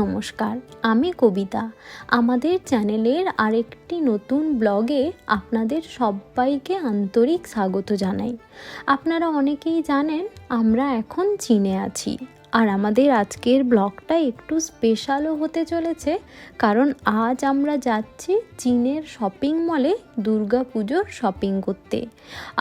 নমস্কার, আমি কবিতা। আমাদের চ্যানেলের আরেকটি নতুন ব্লগে আপনাদের সবাইকে আন্তরিক স্বাগত জানাই। আপনারা অনেকেই জানেন, আমরা এখন চীনে আছি। আর আমাদের আজকের ব্লগটা একটু স্পেশালও হতে চলেছে, কারণ আজ আমরা যাচ্ছি চীনের শপিং মলে পুজোর শপিং করতে।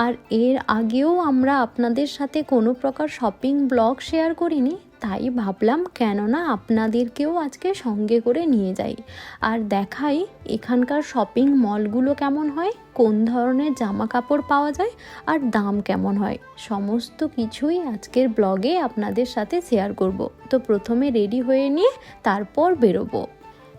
আর এর আগেও আমরা আপনাদের সাথে কোনো প্রকার শপিং ব্লগ শেয়ার করিনি তাই ভাবলাম কেননা আপনাদেরকেও আজকে সঙ্গে করে নিয়ে যাই। আর দেখাই এখানকার শপিং মলগুলো কেমন হয়, কোন ধরনের জামা কাপড় পাওয়া যায় আর দাম কেমন হয়। সমস্ত কিছুই আজকের ব্লগে আপনাদের সাথে শেয়ার করব। তো প্রথমে রেডি হয়ে নিয়ে তারপর বেরোবো।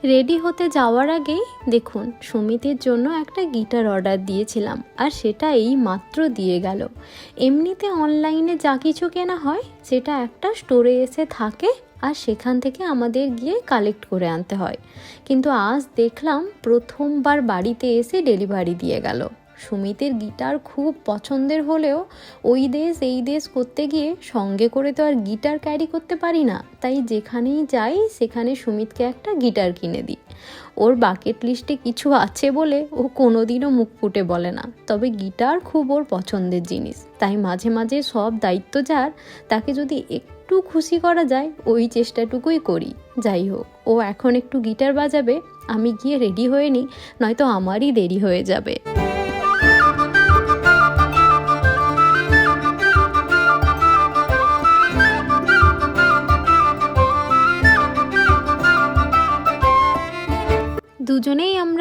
রেডি হতে যাওয়ার আগেই দেখুন, সুমিতের জন্য একটা গিটার অর্ডার দিয়েছিলাম আর সেটা এই মাত্র দিয়ে গেল। এমনিতে অনলাইনে যা কিছু কেনা হয়, সেটা একটা স্টোরে এসে থাকে আর সেখান থেকে আমাদের গিয়ে কালেক্ট করে আনতে হয়। কিন্তু আজ দেখলাম প্রথমবার বাড়িতে এসে ডেলিভারি দিয়ে গেল। সুমিতের গিটার খুব পছন্দের হলেও ওই দেশ, এই দেশ করতে গিয়ে সঙ্গে করে তো আর গিটার ক্যারি করতে পারি না। তাই যেখানেই যাই, সেখানে সুমিতকে একটা গিটার কিনে দিই। ওর বাকেট লিস্টে কিছু আছে বলে ও কোনোদিনও মুখ ফুটে বলে না। তবে গিটার খুব ওর পছন্দের জিনিস। তাই মাঝে মাঝে সব দায়িত্ব যার, তাকে যদি একটু খুশি করা যায়, ওই চেষ্টাটুকুই করি। যাই হোক, ও এখন একটু গিটার বাজাবে, আমি গিয়ে রেডি হয়ে নিই, নয়তো আমারই দেরি হয়ে যাবে।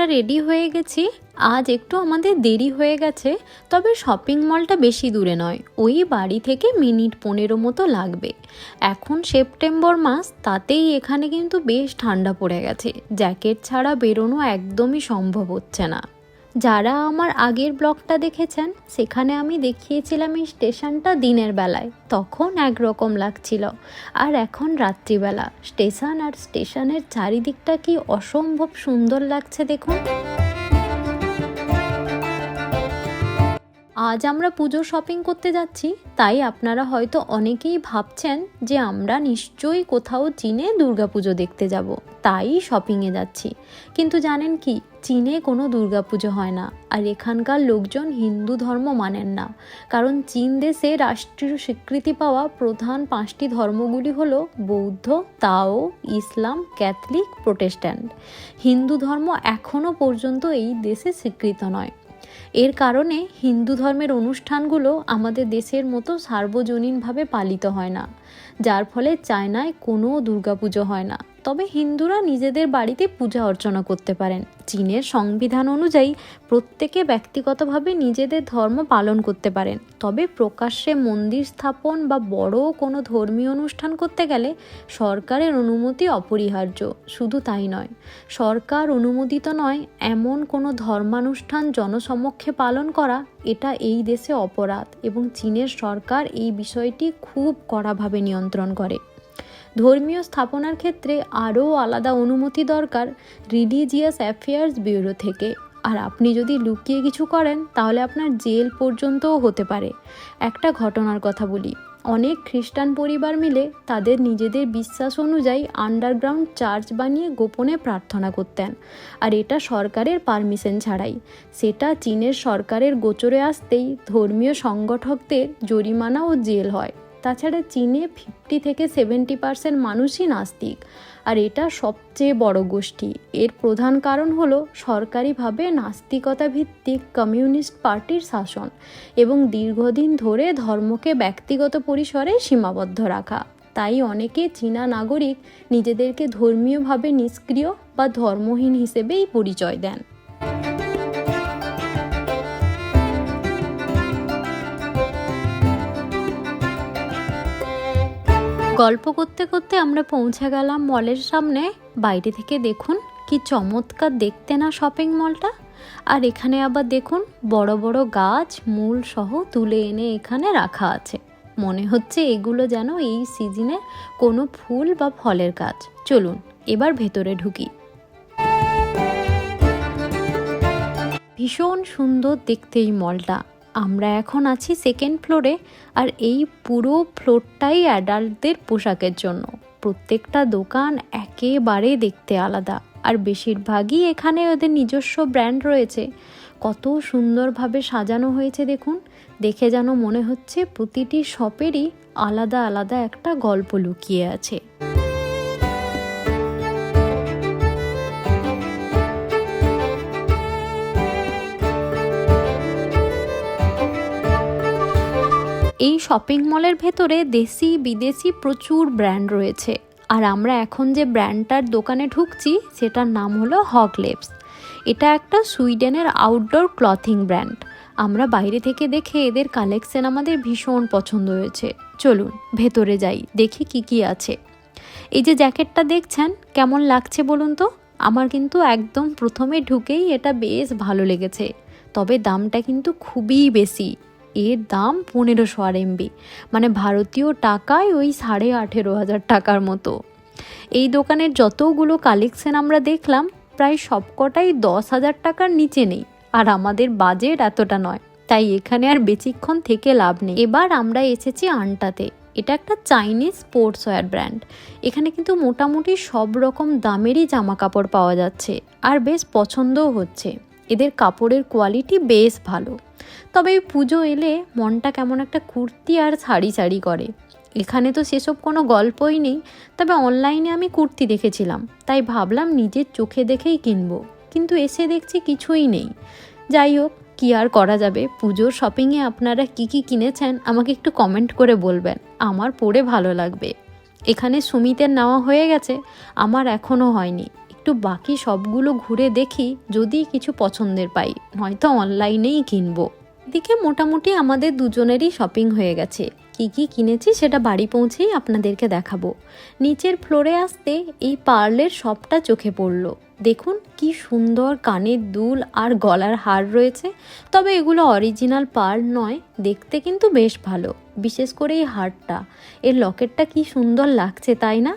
রেডি হয়ে গেছি। আজ একটু আমাদের দেরি হয়ে গেছে, তবে শপিং মলটা বেশি দূরে নয়, ওই বাড়ি থেকে মিনিট পনেরো মতো লাগবে। এখন সেপ্টেম্বর মাস, তাতেই এখানে কিন্তু বেশ ঠান্ডা পড়ে গেছে। জ্যাকেট ছাড়া বেরোনো একদমই সম্ভব হচ্ছে না। যারা আমার আগের ব্লগটা দেখেছেন, সেখানে আমি দেখিয়েছিলাম এই স্টেশনটা দিনের বেলায়। তখন একরকম লাগছিল। আর এখন রাত্রিবেলা। স্টেশন আর স্টেশনের চারিদিকটা কি অসম্ভব সুন্দর লাগছে দেখুন। আজ আমরা পুজো শপিং করতে যাচ্ছি, তাই আপনারা হয়তো অনেকেই ভাবছেন যে আমরা নিশ্চয়ই কোথাও চীনে দুর্গাপুজো দেখতে যাব, তাই শপিংয়ে যাচ্ছি। কিন্তু জানেন কি, চীনে কোনো দুর্গাপুজো হয় না, আর এখানকার লোকজন হিন্দু ধর্ম মানেন না। কারণ চীন দেশে রাষ্ট্রীয় স্বীকৃতি পাওয়া প্রধান পাঁচটি ধর্মগুলি হল বৌদ্ধ, তাও, ইসলাম, ক্যাথলিক, প্রোটেস্ট্যান্ট। হিন্দু ধর্ম এখনও পর্যন্ত এই দেশে স্বীকৃত নয়। এর কারণে হিন্দু ধর্মের অনুষ্ঠানগুলো আমাদের দেশের মতো সার্বজনীনভাবে পালিত হয় না, যার ফলে চায়নায় কোনো দুর্গাপুজো হয় না। তবে হিন্দুরা নিজেদের বাড়িতে পূজা অর্চনা করতে পারেন। চীনের সংবিধান অনুযায়ী প্রত্যেকে ব্যক্তিগতভাবে নিজেদের ধর্ম পালন করতে পারেন। তবে প্রকাশ্যে মন্দির স্থাপন বা বড় কোনো ধর্মীয় অনুষ্ঠান করতে গেলে সরকারের অনুমতি অপরিহার্য। শুধু তাই নয়, সরকার অনুমোদিত নয়, এমন কোনো ধর্মানুষ্ঠান জনসমক্ষে পালন করা, এটা এই দেশে অপরাধ এবং চীনের সরকার এই বিষয়টি খুব কড়াভাবে নিয়ন্ত্রণ করে। ধর্মীয় স্থাপনার ক্ষেত্রে আরও আলাদা অনুমতি দরকার রিলিজিয়াস অ্যাফেয়ার্স ব্যুরো থেকে। আর আপনি যদি লুকিয়ে কিছু করেন, তাহলে আপনার জেল পর্যন্তও হতে পারে। একটা ঘটনার কথা বলি। অনেক খ্রিস্টান পরিবার মিলে তাদের নিজেদের বিশ্বাস অনুযায়ী আন্ডারগ্রাউন্ড চার্চ বানিয়ে গোপনে প্রার্থনা করতেন। আর এটা সরকারের পারমিশন ছাড়াই। সেটা চীনের সরকারের গোচরে আসতেই ধর্মীয় সংগঠকদের জরিমানা ও জেল হয়। তাছাড়া চীনে ফিফটি থেকে সেভেন্টি পার্সেন্ট মানুষই নাস্তিক। আর এটা সবচেয়ে বড় গোষ্ঠী। এর প্রধান কারণ হলো সরকারিভাবে নাস্তিকতা ভিত্তিক কমিউনিস্ট পার্টির শাসন এবং দীর্ঘদিন ধরে ধর্মকে ব্যক্তিগত পরিসরে সীমাবদ্ধ রাখা। তাই অনেকে চীনা নাগরিক নিজেদেরকে ধর্মীয়ভাবে নিষ্ক্রিয় বা ধর্মহীন হিসেবেই পরিচয় দেন। গল্প করতে করতে আমরা পৌঁছে গেলাম মলের সামনে। বাইরে থেকে দেখুন কি চমৎকার দেখতে না শপিং মলটা আর এখানে আবার দেখুন বড় বড় গাছ, মূল সহ তুলে এনে এখানে রাখা আছে। মনে হচ্ছে এগুলো যেন এই সিজনে কোনো ফুল বা ফলের গাছ। চলুন, এবার ভেতরে ঢুকি। ভীষণ সুন্দর দেখতে এই মলটা আমরা এখন আছি সেকেন্ড ফ্লোরে আর এই পুরো ফ্লোরটাই অ্যাডাল্টদের পোশাকের জন্য। প্রত্যেকটা দোকান একেবারে দেখতে আলাদা, আর বেশিরভাগই এখানে ওদের নিজস্ব ব্র্যান্ড রয়েছে। কত সুন্দরভাবে সাজানো হয়েছে দেখুন, দেখে যেন মনে হচ্ছে প্রতিটি শপেরই আলাদা আলাদা একটা গল্প লুকিয়ে আছে। এই শপিং মলের ভেতরে দেশি, বিদেশি প্রচুর ব্র্যান্ড রয়েছে। আর আমরা এখন যে ব্র্যান্ডটার দোকানে ঢুকছি, সেটার নাম হলো হগলেপস এটা একটা সুইডেনের আউটডোর ক্লথিং ব্র্যান্ড আমরা বাইরে থেকে দেখে এদের কালেকশন আমাদের ভীষণ পছন্দ হয়েছে। চলুন, ভেতরে যাই, দেখি কি কি আছে। এই যে জ্যাকেটটা দেখছেন, কেমন লাগছে বলুন তো? আমার কিন্তু একদম প্রথমে ঢুকেই এটা বেশ ভালো লেগেছে। তবে দামটা কিন্তু খুবই বেশি। এর দাম পনেরোশো আর এমবি মানে ভারতীয় টাকায় ওই সাড়ে আঠেরো হাজার টাকার মতো। এই দোকানের যতগুলো কালেকশন আমরা দেখলাম, প্রায় সবকটাই দশ হাজার টাকার নিচে নেই। আর আমাদের বাজেট এতটা নয়। তাই এখানে আর বেশিক্ষণ থেকে লাভ নেই। এবার আমরা এসেছি আনটাতে। এটা একটা চাইনিজ স্পোর্টস ওয়্যার ব্র্যান্ড এখানে কিন্তু মোটামুটি সব রকম দামেরই জামা কাপড় পাওয়া যাচ্ছে। আর বেশ পছন্দও হচ্ছে। এদের কাপড়ের কোয়ালিটি বেশ ভালো। তবে এই পুজো এলে মনটা কেমন একটা কুর্তি আর শাড়ি শাড়ি করে। এখানে তো সেসব কোনো গল্পই নেই, তবে অনলাইনে আমি কুর্তি দেখেছিলাম। তাই ভাবলাম নিজের চোখে দেখেই কিনবো, কিন্তু এসে দেখছি কিছুই নেই। যাই হোক, কী আর করা যাবে? পুজোর শপিংয়ে আপনারা কি কি কিনেছেন আমাকে একটু কমেন্ট করে বলবেন। আমার পরে ভালো লাগবে। এখানে সুমিতের নেওয়া হয়ে গেছে, আমার এখনও হয়নি। একটু বাকি সবগুলো ঘুরে দেখি, যদি কিছু পছন্দের পাই। নয়তো অনলাইনেই কিনবো। এদিকে মোটামুটি আমাদের দুজনেরই শপিং হয়ে গেছে। কি কি কিনেছি সেটা বাড়ি পৌঁছেই আপনাদেরকে দেখাবো। নিচের ফ্লোরে আসতে এই পার্লের সবটা চোখে পড়ল। দেখুন, কি সুন্দর কানের দুল আর গলার হার রয়েছে। তবে এগুলো অরিজিনাল পার্ল নয়, দেখতে কিন্তু বেশ ভালো। বিশেষ করে এই হারটা। এর লকেটটা কি সুন্দর লাগছে, তাই না?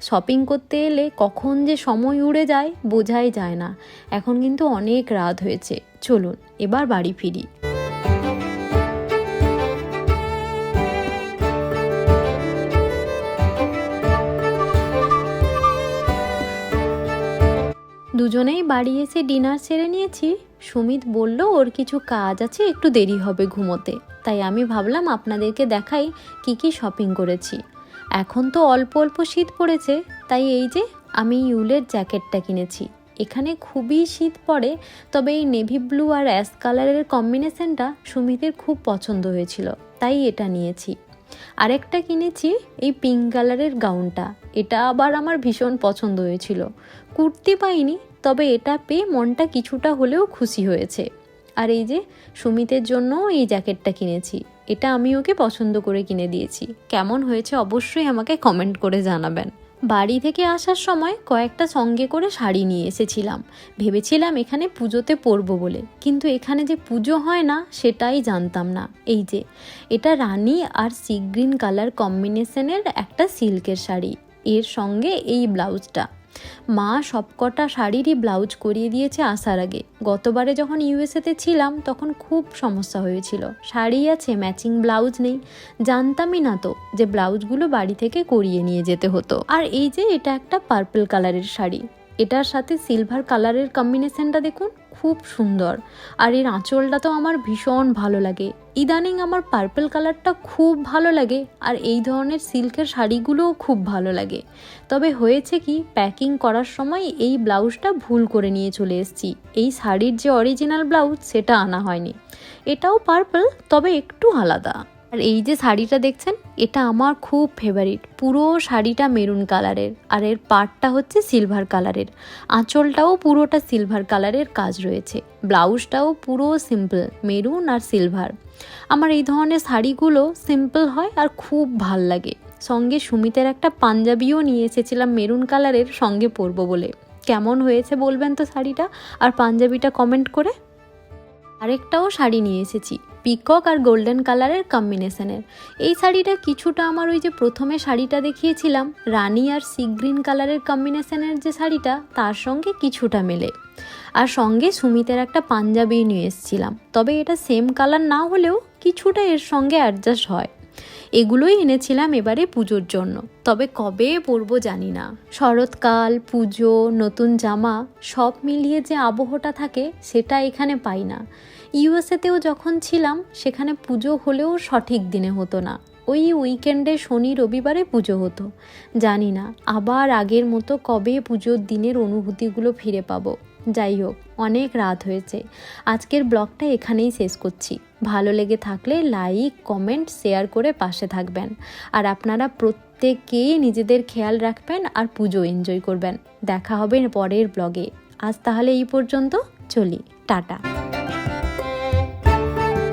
শপিং করতে এলে কখন যে সময় উড়ে যায় বোঝাই যায় না। এখন কিন্তু অনেক রাত হয়েছে। চলুন, এবার বাড়ি ফিরি। দুজনেই বাড়ি এসে ডিনার সেরে নিয়েছি। সুমিত বলল, ওর কিছু কাজ আছে, একটু দেরি হবে ঘুমোতে। তাই আমি ভাবলাম আপনাদেরকে দেখাই কি কি শপিং করেছি। এখন তো অল্প অল্প শীত পড়েছে, তাই এই যে আমি ইউলের জ্যাকেটটা কিনেছি। এখানে খুবই শীত পড়ে, তবে এই নেভি ব্লু আর অ্যাশ কালারের কম্বিনেশনটা সুমিতের খুব পছন্দ হয়েছিল, তাই এটা নিয়েছি। আরেকটা কিনেছি, এই পিঙ্ক কালারের গাউনটা, এটা আবার আমার ভীষণ পছন্দ হয়েছিল। কুর্তি পাইনি, তবে এটা পেয়ে মনটা কিছুটা হলেও খুশি হয়েছে। আর এই যে সুমিতের জন্য এই জ্যাকেটটা কিনেছি, এটা আমি ওকে পছন্দ করে কিনে দিয়েছি। কেমন হয়েছে অবশ্যই আমাকে কমেন্ট করে জানাবেন। বাড়ি থেকে আসার সময় কয়েকটা সঙ্গে করে শাড়ি নিয়ে এসেছিলাম। ভেবেছিলাম এখানে পুজোতে পরবো বলে, কিন্তু এখানে যে পুজো হয় না, সেটাই জানতাম না। এই যে, এটা রানী আর সি গ্রিন কালার কম্বিনেশনের একটা সিল্কের শাড়ি। এর সঙ্গে এই ব্লাউজটা। মা সবকটা শাড়িরই ব্লাউজ করিয়ে দিয়েছে আসার আগে। গতবারে যখন ইউএসএতে ছিলাম, তখন খুব সমস্যা হয়েছিল। শাড়ি আছে, ম্যাচিং ব্লাউজ নেই। জানতামই না তো যে ব্লাউজগুলো বাড়ি থেকে করিয়ে নিয়ে যেতে হতো। আর এই যে এটা একটা পার্পল কালারের শাড়ি। এটার সাথে সিলভার কালারের কম্বিনেশনটা দেখুন, খুব সুন্দর। আর এর আঁচলটা তো আমার ভীষণ ভালো লাগে। ইদানিং আমার পার্পল কালারটা খুব ভালো লাগে আর এই ধরনের সিল্কের শাড়িগুলোও খুব ভালো লাগে। তবে হয়েছে কি প্যাকিং করার সময় এই ব্লাউজটা ভুল করে নিয়ে চলে এসেছি। এই শাড়ির যে অরিজিনাল ব্লাউজ সেটা আনা হয়নি। এটাও পার্পল তবে একটু আলাদা। আর এই যে শাড়িটা দেখছেন, এটা আমার খুব ফেভারিট পুরো শাড়িটা মেরুন কালারের আর এর পাটটা হচ্ছে সিলভার কালারের আঁচলটাও পুরোটা সিলভার কালারের কাজ রয়েছে। ব্লাউজটাও পুরো সিম্পল মেরুন আর সিলভার আমার এই ধরনের শাড়িগুলো সিম্পল হয় আর খুব ভালো লাগে। সঙ্গে সুমিতের একটা পাঞ্জাবিও নিয়ে এসেছিলাম মেরুন কালারের সঙ্গে পরবো বলে। কেমন হয়েছে বলবেন তো শাড়িটা? আর পাঞ্জাবিটা কমেন্ট করে। আরেকটাও শাড়ি নিয়ে এসেছি পিকক আর গোল্ডেন কালারের কম্বিনেশনের এই শাড়িটা কিছুটা আমার ওই যে প্রথমে শাড়িটা দেখিয়েছিলাম, রানি আর সি গ্রিন কালারের কম্বিনেশনের যে শাড়িটা, তার সঙ্গে কিছুটা মেলে। আর সঙ্গে সুমিতের একটা পাঞ্জাবি নিয়ে এসেছিলাম, তবে এটা সেম কালার না হলেও কিছুটা এর সঙ্গে অ্যাডজাস্ট হয়। এগুলোই এনেছিলাম এবারে পুজোর জন্য। তবে কবে পরবো জানি না। শরৎকাল, পুজো, নতুন জামা সব মিলিয়ে যে আবহটা থাকে সেটা এখানে পাই না। ইউএসএতেও যখন ছিলাম, সেখানে পুজো হলেও সঠিক দিনে হতো না। ওই উইকেন্ডে শনি, রবিবারে পুজো হতো। জানি না, আবার আগের মতো কবে পুজোর দিনের অনুভূতিগুলো ফিরে পাবো। যাই হোক, অনেক রাত হয়েছে। আজকের ব্লগটা এখানেই শেষ করছি। ভালো লেগে থাকলে লাইক, কমেন্ট, শেয়ার করে পাশে থাকবেন। আর আপনারা প্রত্যেকেই নিজেদের খেয়াল রাখবেন আর পুজো এনজয় করবেন। দেখা হবে পরের ব্লগে। আজ তাহলে এই পর্যন্ত। চলি, টাটা।